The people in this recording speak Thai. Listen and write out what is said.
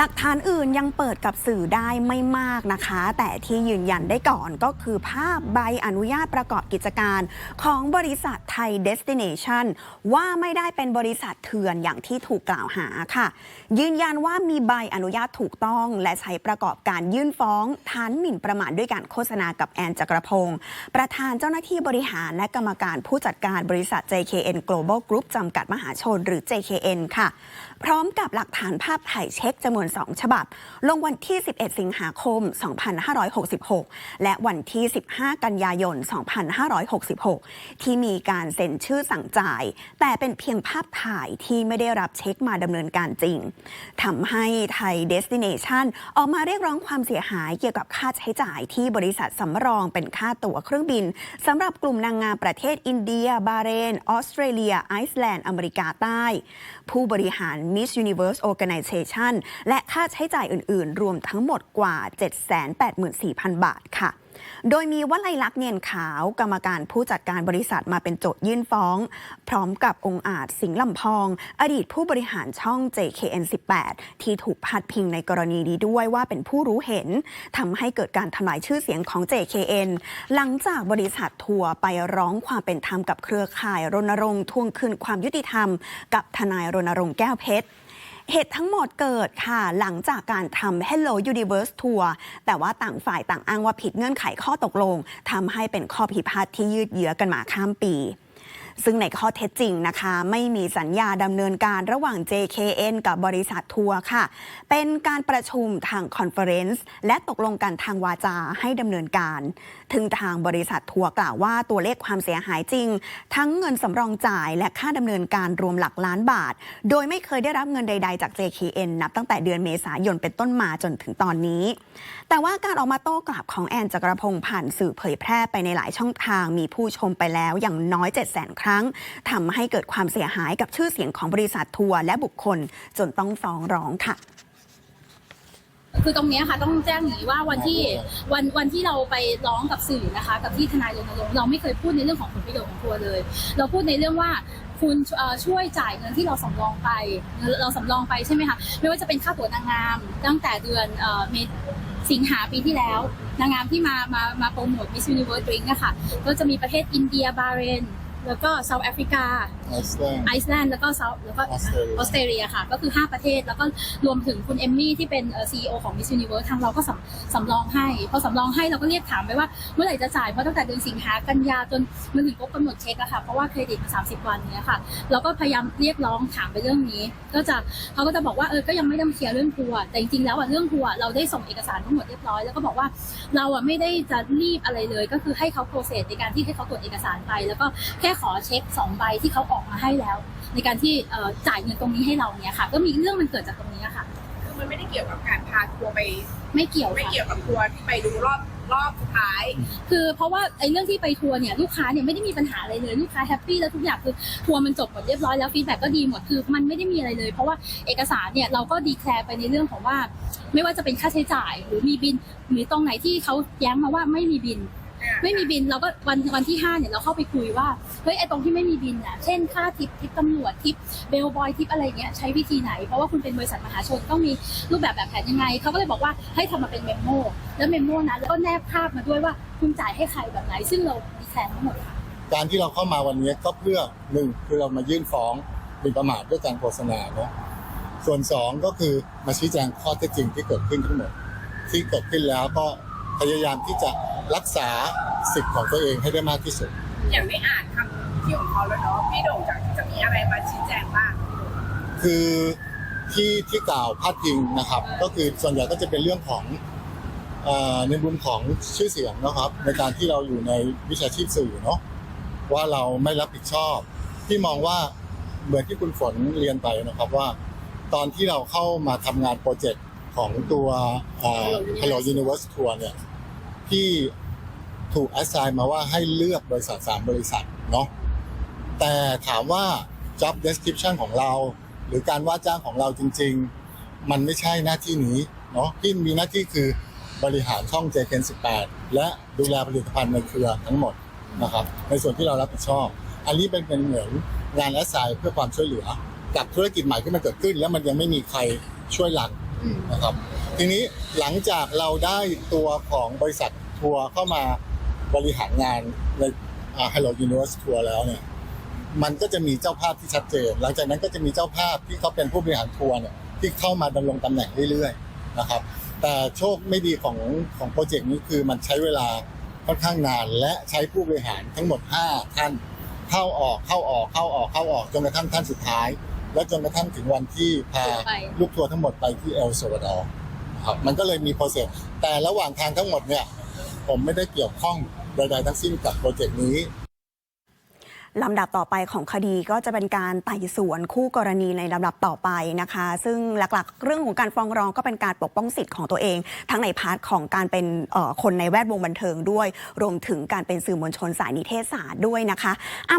หลักฐานอื่นยังเปิดกับสื่อได้ไม่มากนะคะ แต่ที่ยืนยันได้ก่อนก็คือภาพใบอนุญาตประกอบกิจการของบริษัทไทยเดสติเนชันว่าไม่ได้เป็นบริษัทเถื่อนอย่างที่ถูกกล่าวหาค่ะ ยืนยันว่ามีใบอนุญาตถูกต้อง และใช้ประกอบการยื่นฟ้องฐานหมิ่นประมาทด้วยการโฆษณากับแอนจักรพงศ์ประธานเจ้าหน้าที่บริหารและกรรมการผู้จัดการบริษัท JKN Global Group จำกัดมหาชนหรือ JKN ค่ะ พร้อมกับหลักฐานภาพถ่ายเช็คจำนวน 2 ฉบับ ลงวันที่ 11 สิงหาคม 2566 และวันที่ 15 กันยายน 2566 ที่มีการเซ็นชื่อสั่งจ่าย แต่เป็นเพียงภาพถ่ายที่ไม่ได้รับเช็คมาดำเนินการจริงทำให้ไทยเดสติเนชันออกมาเรียกร้องความเสียหายเกี่ยวกับค่าใช้จ่ายที่บริษัทสำรองเป็นค่าตั๋วเครื่องบินสำหรับกลุ่มนางงามประเทศอินเดีย บาเรน ออสเตรเลีย ไอซ์แลนด์ อเมริกาใต้ ผู้บริหาร Miss Universe Organization และค่าใช้จ่ายอื่น ๆ รวมทั้งหมดกว่า 784,000 บาทค่ะโดยมีวลัยลักษณ์เนียนขาวกรรมการผู้จัดการบริษัทมาเป็นโจทยื่นฟ้อง พร้อมกับองค์อาจสิงห์ลำพอง อดีตผู้บริหารช่อง JKN 18 ที่ถูกพาดพิงในกรณีนี้ด้วยว่าเป็นผู้รู้เห็นทำให้เกิดการทำลายชื่อเสียงของ JKN หลังจากบริษัททัวร์ไปร้องความเป็นธรรมกับเครือข่ายรณรงค์ทวงคืนความยุติธรรม กับทนายรณรงค์แก้วเพชรเหตุทั้งหมดเกิดค่ะ หลังจากการทำ Hello Universe Tour แต่ว่าต่างฝ่ายต่างอ้างว่าผิดเงื่อนไขข้อตกลงทำให้เป็นข้อพิพาทที่ยืดเยื้อกันมาข้ามปี ซึ่งในข้อเท็จจริงนะคะ ไม่มีสัญญาดำเนินการระหว่าง JKN กับบริษัททัวร์ค่ะ เป็นการประชุมทางคอนเฟอเรนซ์และตกลงกันทางวาจาให้ดำเนินการถึงทางบริษัททัวร์กล่าวว่าตัวเลขความเสียหายจริง ทั้งเงินสำรองจ่ายและค่าดำเนินการรวมหลักล้านบาท โดยไม่เคยได้รับเงินใด ๆ จาก JKN นับตั้งแต่เดือนเมษายนเป็นต้นมาจนถึงตอนนี้ แต่ว่าการออกมาโต้กลับของแอนจักรพงศ์ผ่านสื่อเผยแพร่ไปในหลายช่องทางมีผู้ชมไปแล้วอย่างน้อย7 0 0 0 0 0ครั้งทำให้เกิดความเสียหายกับชื่อเสียงของบริษัททัวร์และบุคคลจนต้องฟ้องร้องค่ะคือตรงนี้ค่ะต้องแจ้งอย่างนี้ว่าวันที่วันวันที่เราไปร้องกับสื่อนะคะ กับที่ทนายรณรงค์เราไม่เคยพูดในเรื่องของผลประโยชน์ของทัวร์เลย เราพูดในเรื่องว่าคุณช่วยจ่ายเงินที่เราสำรองไป เราสำรองไปใช่ไหมคะไม่ว่าจะเป็นค่าตั๋วนางงาม ตั้งแต่เดือนเอ่อเมสิงหาปีที่แล้วนางงามที่มามามาโปรโมท Miss Universe Drink นะคะก็จะมีประเทศอินเดียบาเรน แล้วก็เซาท์แอฟริกา ไอซ์แลนด์ ไอซ์แลนด์แล้วก็เซาท์แล้วก็ออสเตรเลียออสเตรเลียค่ะ ก็คือ 5 ประเทศแล้วก็รวมถึงคุณเอมมี่ที่เป็นซีอีโอของ Miss Universe ทางเราก็สำสำรองให้ พอสำรองให้เราก็เรียกถามไปว่าเมื่อไหร่จะจ่าย เพราะตั้งแต่เดือนสิงหากันยาจนมันถึงครบกำหนดเช็คอะค่ะ เพราะว่าเครดิตมัน30 วันเนี้ยค่ะ เราก็พยายามเรียกร้องถามไปเรื่องนี้ ก็จะเขาก็จะบอกว่าเออก็ยังไม่ได้มาเคลียร์เรื่องทัวร์แต่จริงๆแล้วอะเรื่องทัวร์เราได้ส่งเอกสารทั้งหมดเรียบร้อยแล้วก็บอกว่าเราอะไม่ได้จะรีบอะไรเลย ก็คือให้เขาโปรเซสในการที่ให้เขาตรวจเอกสารไปแล้วก็แค่ขอเช็คสองใบที่เขาออกมาให้แล้ว ในการที่เอ่อจ่ายเงินตรงนี้ให้เราเนี่ยค่ะ ก็มีเรื่องมันเกิดจากตรงนี้อะค่ะคือมันไม่ได้เกี่ยวกับการพาทัวร์ไป ไม่เกี่ยวไม่ค่ะเกี่ยวกับทัวร์ที่ไปดูรอบรอบสุดท้าย คือเพราะว่าไอ้เรื่องที่ไปทัวร์เนี่ยลูกค้าเนี่ยไม่ได้มีปัญหาอะไรเลยลูกค้าแฮปปี้แล้วทุกอย่างคือทัวร์มันจบหมดเรียบร้อยแล้วฟีดแบ็กก็ดีหมดคือมันไม่ได้มีอะไรเลย เพราะว่าเอกสารเนี่ยเราก็ดีแคลร์ไปในเรื่องของว่า ไม่ว่าจะเป็นค่าใช้จ่ายหรือมีบินหรือตรงไหนที่เขาแย้งมาว่าไม่มีบิน ไม่มีบินเราก็วันวันที่5เนี่ยเราเข้าไปคุยว่าเฮ้ยไอตรงที่ไม่มีบินอะเช่นค่าทิปทิปตำรวจทิปเบลบอยทิปอะไรเงี้ยใช้วิธีไหน เพราะว่าคุณเป็นบริษัทมหาชนต้องมีรูปแบบแบบแผนยังไงเขาก็เลยบอกว่าให้ทำมาเป็นเมมโมแล้วเมมโมนั้นแล้วก็แนบภาพมาด้วยว่าคุณจ่ายให้ใครแบบไหน ซึ่งเราดีแคลร์ทั้งหมดค่ะการที่เราเข้ามาวันนี้ก็เพื่อหนึ่งคือเรามายื่นฟ้องหมิ่นประมาทด้วยการโฆษณาเนาะส่วนสองก็คือมาชี้แจงข้อเท็จจริงที่เกิดขึ้นทั้งหมดที่เกิดขึ้นแล้วก็พยายามที่จะ รักษาสิทธิ์ของตัวเองให้ได้มากที่สุด อย่างไม่อ่านคำที่ของเขาแล้วเนาะพี่โด่งจะจะมีอะไรมาชี้แจงบ้างคือที่ที่กล่าวพาดพิงนะครับ ก็คือส่วนใหญ่ก็จะเป็นเรื่องของเออในมุมของชื่อเสียงนะครับ ในการที่เราอยู่ในวิชาชีพสื่อเนาะว่าเราไม่รับผิดชอบที่มองว่าเหมือนที่คุณฝนเรียนไปนะครับว่า ตอนที่เราเข้ามาทำงานโปรเจกต์ของตัวเอ่อ Hello Universe Tour เนี่ย ที่ถูก assign มาว่าให้เลือกบริษัท 3 บริษัทเนาะแต่ถามว่า job description ของเรา หรือการว่าจ้างของเราจริง ๆ มันไม่ใช่หน้าที่นี้เนาะที่มีหน้าที่คือบริหารช่อง JKN 18 และดูแลผลิตภัณฑ์ในเครือทั้งหมดนะครับในส่วนที่เรารับผิดชอบ อันนี้เป็นเป็นเหมือนงานแอสไซน์เพื่อความช่วยเหลือ กับธุรกิจใหม่ที่มันเกิดขึ้น แล้วมันยังไม่มีใครช่วยหลันอืมนะครับ ทีนี้หลังจากเราได้ตัวของบริษัท ทัวร์เข้ามาบริหารงานในอ่า Hello Universe Tour แล้วเนี่ยมันก็จะมีเจ้าภาพที่ชัดเจน หลังจากนั้นก็จะมีเจ้าภาพที่เขาเป็นผู้บริหารทัวร์เนี่ยที่เข้ามาดำรงตำแหน่งเรื่อยๆนะครับ แต่โชคไม่ดีของของโปรเจกต์นี้คือมันใช้เวลาค่อนข้างนาน และใช้ผู้บริหารทั้งหมด 5 ท่าน เข้าออกเข้าออกเข้าออกเข้าออกจนกระทั่งท่านสุดท้าย และจนกระทั่งถึงวันที่พาไปลูกทัวร์ทั้งหมดไปที่เอลซาวาดอร์ครับมันก็เลยมีโปรเซสแต่ระหว่างทางทั้งหมดเนี่ย ผมไม่ได้เกี่ยวข้องใดๆทั้งสิ้นกับโปรเจกต์นี้ลำดับต่อไปของคดีก็จะเป็นการไต่สวนคู่กรณีในลำดับต่อไปนะคะ ซึ่งหลักๆ เรื่องของการฟ้องร้องก็เป็นการปกป้องสิทธิ์ของตัวเอง ทั้งในพาร์ทของการเป็นคนในแวดวงบันเทิงด้วย รวมถึงการเป็นสื่อมวลชนสายนิเทศศาสตร์ด้วยนะคะ